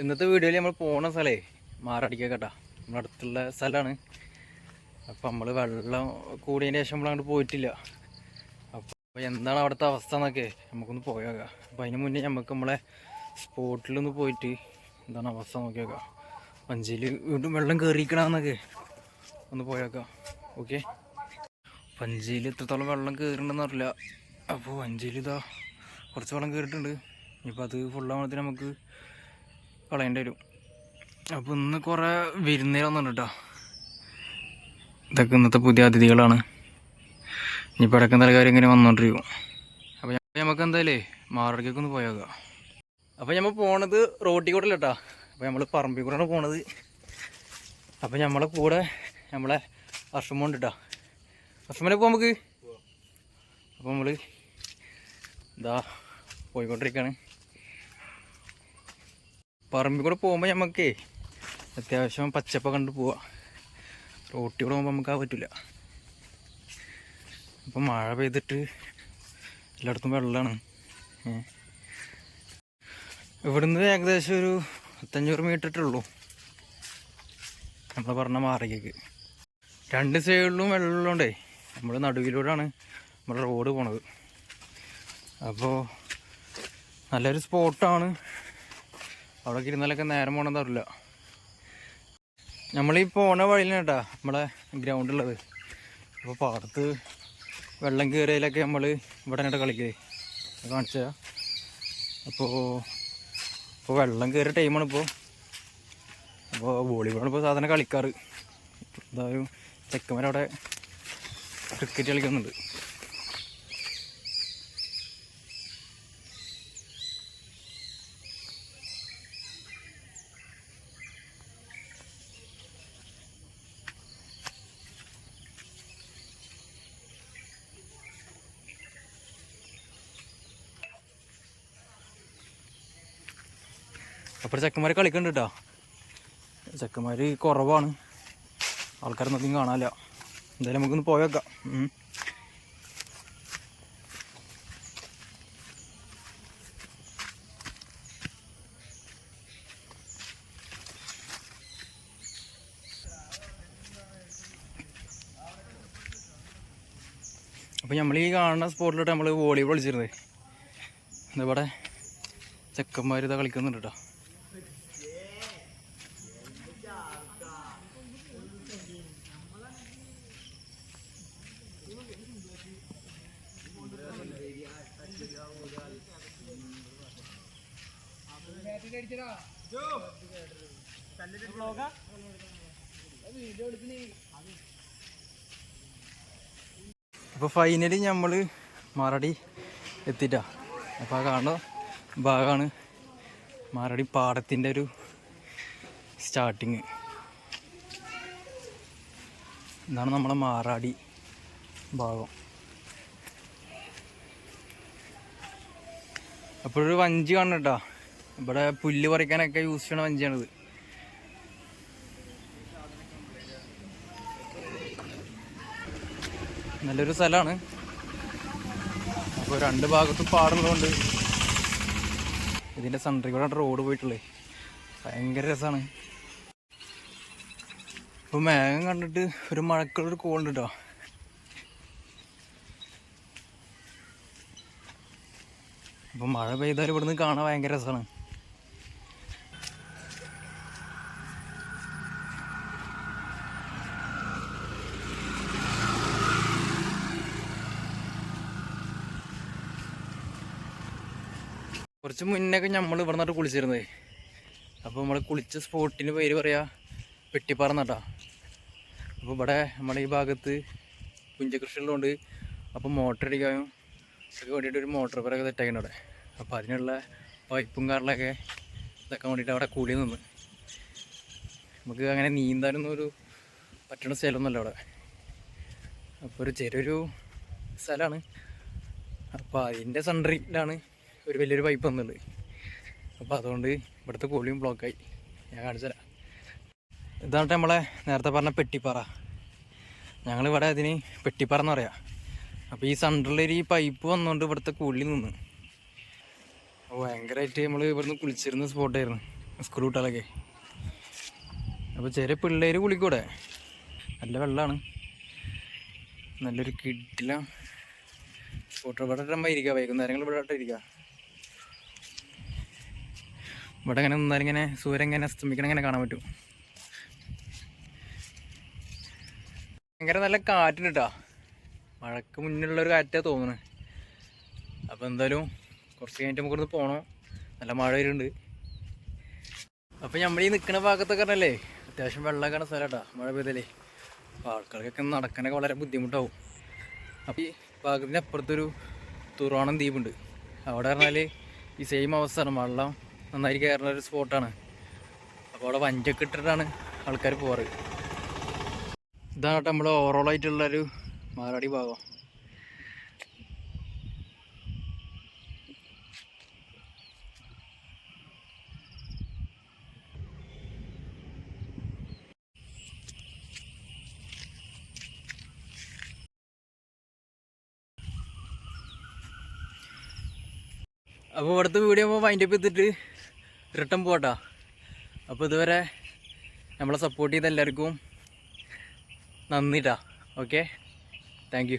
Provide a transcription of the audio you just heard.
ഇന്നത്തെ വീഡിയോയിൽ നമ്മൾ പോണ സ്ഥലേ മാറടിക്കട്ടാ കേട്ടാ നമ്മുടെ അടുത്തുള്ള സ്ഥലമാണ് അപ്പം നമ്മൾ വെള്ളം കൂടിയതിന് ശേഷം നമ്മൾ അങ്ങോട്ട് പോയിട്ടില്ല. അപ്പോൾ എന്താണ് അവിടുത്തെ അവസ്ഥ എന്നൊക്കെ നമുക്കൊന്ന് പോയേക്കാം. അപ്പോൾ അതിന് മുന്നേ നമുക്ക് നമ്മളെ സ്പോട്ടിലൊന്ന് പോയിട്ട് എന്താണ് അവസ്ഥ നോക്കി നോക്കാം വഞ്ചിയിൽ വീണ്ടും വെള്ളം കയറിക്കണമെന്നൊക്കെ ഒന്ന് പോയേക്കാം. ഓക്കെ? പഞ്ചിയിൽ എത്രത്തോളം വെള്ളം കയറിണ്ടെന്ന് അറിയില്ല. അപ്പോൾ പഞ്ചിയിൽ ഇതാ കുറച്ച് വെള്ളം കയറിയിട്ടുണ്ട് ഇനിയിപ്പോൾ അത് ഫുള്ളാകുമ്പോഴത്തേന് നമുക്ക് കളയേണ്ടി വരും അപ്പോൾ ഇന്ന് കുറേ വിരുന്നേരം വന്നിട്ടുണ്ട്? കേട്ടോ ഇതൊക്കെ ഇന്നത്തെ പുതിയ അതിഥികളാണ്. ഇനിയിപ്പോൾ ഇടയ്ക്ക് കാര്യം ഇങ്ങനെ വന്നുകൊണ്ടിരിക്കും അപ്പോൾ നമുക്ക് എന്തായാലേ മാറടക്കൊക്കെ ഒന്ന് പോയേക്കാം അപ്പോൾ നമ്മൾ പോണത് റോട്ടിൽ കൂടെ അല്ലേട്ടാ അപ്പോൾ നമ്മൾ പറമ്പിൽ കൂടെയാണ് പോണത്. അപ്പോൾ നമ്മളെ കൂടെ നമ്മളെ വർഷമുണ്ട് കേട്ടോ വർഷമനെ പോകാം നമുക്ക് അപ്പോൾ നമ്മൾ ഇതാ പോയിക്കൊണ്ടിരിക്കുകയാണ് പറമ്പിൽ കൂടെ പോകുമ്പോൾ നമുക്കേ അത്യാവശ്യം പച്ചപ്പ് കണ്ട് പോവാം. റോട്ടിൽ കൂടെ പോകുമ്പോൾ നമുക്ക് ആ പറ്റില്ല അപ്പം മഴ പെയ്തിട്ട് എല്ലായിടത്തും വെള്ളമാണ്. ഇവിടുന്ന് ഏകദേശം ഒരു പത്തഞ്ഞൂറ് മീറ്റർ ഉള്ളൂ നമ്മൾ പറഞ്ഞ മാറിയേക്ക് രണ്ട് സൈഡിലും വെള്ളമുള്ളതുകൊണ്ടേ നമ്മൾ നടുവിലൂടെയാണ് നമ്മുടെ റോഡ് പോണത്. അപ്പോൾ നല്ലൊരു സ്പോട്ടാണ് അവിടെ ഇരുന്നാലൊക്കെ നേരം പോകണമെന്ന് അറിയില്ല. നമ്മളീ പോണ വഴിയിലാണ് കേട്ടാ നമ്മളെ ഗ്രൗണ്ടുള്ളത് അപ്പോൾ പാടത്ത് വെള്ളം കയറിയതിലൊക്കെ നമ്മൾ ഇവിടെ തന്നെ കളിക്കേ കാണിച്ചാ അപ്പോൾ ഇപ്പോൾ വെള്ളം കയറിയ ടൈമാണ് ഇപ്പോൾ അപ്പോൾ വോളിബോളാണ് ഇപ്പോൾ സാധാരണ കളിക്കാറ്. എന്തായാലും ചെക്കന്മാരവിടെ ക്രിക്കറ്റ് കളിക്കുന്നുണ്ട്. അപ്പോൾ ചെക്കന്മാർ കളിക്കുന്നുണ്ട് കേട്ടോ ചെക്കന്മാർ കുറവാണ്. ആൾക്കാരൊന്നും കാണാനില്ല. എന്തായാലും നമുക്കൊന്ന് പോയേക്കാം. അപ്പോൾ നമ്മൾ ഈ കാണുന്ന സ്പോട്ടിലോട്ട് നമ്മൾ വോളിബോൾ കളിച്ചിരുന്നത്. ഇതിവിടെ ചെക്കന്മാർ ഇതാ കളിക്കുന്നുണ്ട് കേട്ടോ അപ്പോൾ ഫൈനലി നമ്മൾ മറടി എത്തിയിട്ടാ അപ്പോൾ ആ കാണുന്ന ഭാഗമാണ് മറടി പാടത്തിന്റെ ഒരു സ്റ്റാർട്ടിങ് ഇതാണ് നമ്മളെ മാറാടി ഭാഗം. അപ്പോഴൊരു വഞ്ചി കാണണം കേട്ടോ ഇവിടെ പുല്ല് പറിക്കാനൊക്കെ യൂസ് ചെയ്യണ വഞ്ചിയാണിത്. നല്ലൊരു സ്ഥലമാണ് അപ്പോൾ രണ്ട് ഭാഗത്തും പാടുള്ളതുകൊണ്ട് ഇതിന്റെ സെന്ററിൽ കൂടെ റോഡ് പോയിട്ടുള്ളേ. ഭയങ്കര രസമാണ് ഇപ്പോൾ മേഘം കണ്ടിട്ട് ഒരു മഴക്കുള്ളൊരു കോളുണ്ട് കേട്ടോ അപ്പോൾ മഴ പെയ്താൽ ഇവിടുന്ന് കാണാൻ ഭയങ്കര രസമാണ് കുറച്ച് മുന്നൊക്കെ നമ്മൾ ഇവിടെ നിന്നിട്ട് കുളിച്ചിരുന്നേ അപ്പോൾ നമ്മൾ കുളിച്ച സ്പോട്ടിന് പേര് പറയാ പെട്ടിപ്പാറ നട്ടാ അപ്പോൾ ഇവിടെ നമ്മുടെ ഈ ഭാഗത്ത് പുഞ്ചകൃഷി ഉള്ളതുകൊണ്ട് അപ്പോൾ മോട്ടർ അടിക്കാനും ഒക്കെ വേണ്ടിയിട്ട് ഒരു മോട്ടർ പേരൊക്കെ സെറ്റാക്കിണ്ട് അവിടെ. അപ്പോൾ അതിനുള്ള പൈപ്പും കാറിലൊക്കെ ഇതൊക്കെ വേണ്ടിയിട്ട് അവിടെ കൂടി നിന്ന്. നമുക്ക് അങ്ങനെ നീന്താനൊന്നും ഒരു പറ്റണ സ്ഥലമൊന്നുമല്ല അവിടെ. അപ്പോൾ ഒരു ചെറിയൊരു സ്ഥലമാണ്. അപ്പോൾ അതിന്റെ സെന്ററിലാണ് ഒരു വലിയൊരു പൈപ്പ് വന്നുള്ളത് അപ്പോൾ അതുകൊണ്ട് ഇവിടുത്തെ കോളിയും ബ്ലോക്കായി ഞാൻ കാണിച്ചു തരാം. ഇതാണ് നമ്മളെ നേരത്തെ പറഞ്ഞ പെട്ടിപ്പാറ. ഞങ്ങളിവിടെ അതിന് പെട്ടിപ്പാറ എന്ന് പറയാം. അപ്പോൾ ഈ സെന്ററിലൊരു ഈ പൈപ്പ് വന്നുകൊണ്ട് ഇവിടുത്തെ കൂളിൽ നിന്ന്. ഭയങ്കരമായിട്ട് നമ്മൾ ഇവിടുന്ന് കുളിച്ചിരുന്ന സ്പോട്ടായിരുന്നു സ്കൂൾ കുട്ടികളൊക്കെ. അപ്പോൾ ചെറിയ പിള്ളേർ കുളിക്കൂടെ. നല്ല വെള്ളമാണ് നല്ലൊരു കിഡിലാണ് സ്പോട്ട് ഇവിടെ ഇരിക്കുക വൈകുന്നേരങ്ങൾ ഇവിടെ ഇരിക്കുക ഇവിടെ ഇങ്ങനെ നിന്നാൽ ഇങ്ങനെ സൂര്യൻ ഇങ്ങനെ അസ്തമിക്കണം ഇങ്ങനെ കാണാൻ പറ്റും. ഭയങ്കര നല്ല കാറ്റുണ്ട് കേട്ടോ മഴക്ക് മുന്നിലുള്ള ഒരു കാറ്റാ തോന്നുന്നത് അപ്പോൾ എന്തായാലും കുറച്ച് കഴിഞ്ഞിട്ട് നമുക്കൊന്ന് പോകണം നല്ല മഴ വരുന്നുണ്ട്. അപ്പോൾ നമ്മൾ ഈ നിൽക്കുന്ന ഭാഗത്തൊക്കെ പറഞ്ഞല്ലേ അത്യാവശ്യം വെള്ളമൊക്കെ സ്ഥലം കേട്ടോ മഴ പെയ്തല്ലേ അപ്പോൾ ആൾക്കാർക്കൊക്കെ നടക്കാനൊക്കെ വളരെ ബുദ്ധിമുട്ടാവും. അപ്പോൾ ഈ ഭാഗത്തിന് അപ്പുറത്തൊരു തുറോണം ദ്വീപുണ്ട്. അവിടെ പറഞ്ഞാൽ ഈ സെയിം അവസ്ഥയാണ് വെള്ളം നന്നായി കയറുന്ന ഒരു സ്പോട്ടാണ്. അപ്പോൾ അവിടെ വഞ്ചൊക്കെ ഇട്ടിട്ടാണ് ആൾക്കാർ പോകാറ് ഇതാണ് കേട്ടോ നമ്മുടെ ഓവറോൾ ആയിട്ടുള്ളൊരു മാറാടി ഭാഗം. അപ്പോൾ ഇവിടുത്തെ വീഡിയോ ആകുമ്പോൾ വൈൻഡപ്പ് ചെയ്തിട്ട് റിട്ടേൺ പോകട്ടോ അപ്പോൾ ഇതുവരെ നമ്മളെ സപ്പോർട്ട് ചെയ്ത എല്ലാവർക്കും നന്ദിട്ടാ. Okay thank